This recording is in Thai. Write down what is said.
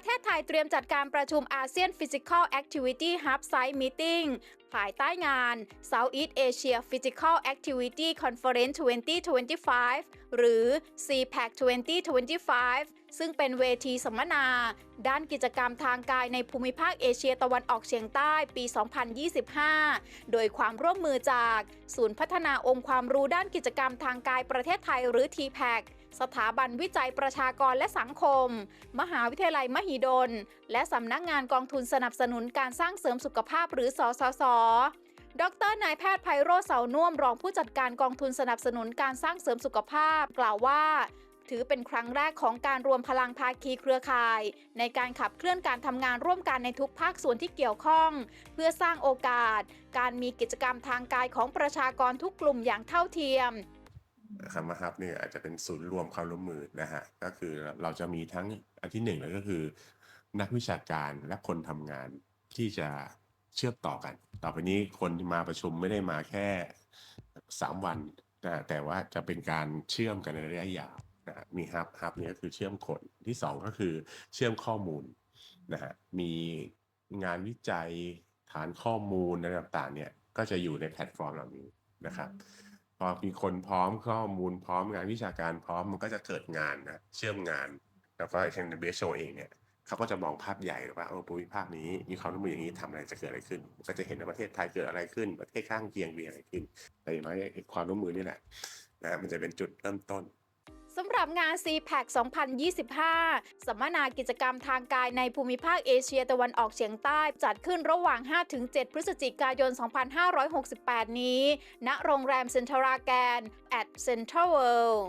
ประเทศไทยเตรียมจัดการประชุมอาเซียน Physical Activity Hub Site Meeting ภายใต้งาน Southeast Asia Physical Activity Conference 2025 หรือ CPAC 2025ซึ่งเป็นเวทีสัมมนา ด้านกิจกรรมทางกายในภูมิภาคเอเชียตะวันออกเฉียงใต้ปี 2025 โดยความร่วมมือจากศูนย์พัฒนาองค์ความรู้ด้านกิจกรรมทางกายประเทศไทยหรือ TPAC สถาบันวิจัยประชากรและสังคม มหาวิทยาลัยมหิดล และสำนักงานกองทุนสนับสนุนการสร้างเสริมสุขภาพหรือสสสดรนายแพทย์ไพโรจน์เสานุ่มรองผู้จัดการกองทุนสนับสนุนการสร้างเสริมสุขภาพ กล่าวว่า ถือเป็นครั้งแรกของการรวมพลังภาคีเครือข่าย ในการขับเคลื่อนการทำงานร่วมกันในทุกภาคส่วนที่เกี่ยวข้อง เพื่อสร้างโอกาส การมีกิจกรรมทางกายของประชากรทุกกลุ่มอย่างเท่าเทียมคำว่าฮับเนี่ยอาจจะเป็นศูนย์รวมความร่วมมือนะฮะก็คือเราจะมีทั้งอันที่หนึ่งเลยก็คือ นักวิชาการและคนทำงานที่จะเชื่อมต่อกัน ต่อไปนี้คนที่มาประชุมไม่ได้มาแค่สามวัน แต่ว่าจะเป็นการเชื่อมกันในระยะยาว นะฮะมีฮับฮับเนี่ยก็คือเชื่อมคนที่สองก็คือเชื่อมข้อมูลนะฮะมีงานวิจัยฐานข้อมูลอะไรต่างๆเนี่ยก็จะอยู่ในแพลตฟอร์มเหล่านี้นะครับพอมีคนพร้อมข้อมูลพร้อมงานวิชาการพร้อมมันก็จะเกิดงานนะเชื่อมงานแล้วก็ทางเบสโชเองเนี่ยเขาก็จะมองภาพใหญ่ว่าเออภูมิภาคนี้มีความร่วมมืออย่างนี้ทำอะไรจะเกิดอะไรขึ้น ก็จะเห็นว่าประเทศไทยเกิดอะไรขึ้น ประเทศข้างเคียงมีอะไรขึ้นแต่อย่างน้อยไอ้ความร่วมมือนี่แหละนะมันจะเป็นจุดเริ่มต้น สำหรับงาน CPAC 2025 สัมมนากิจกรรมทางกายในภูมิภาคเอเชียตะวันออกเฉียงใต้ จัดขึ้นระหว่าง 5-7 พฤศจิกายน 2568 นี้ ณ โรงแรมเซ็นทราแกน at Central World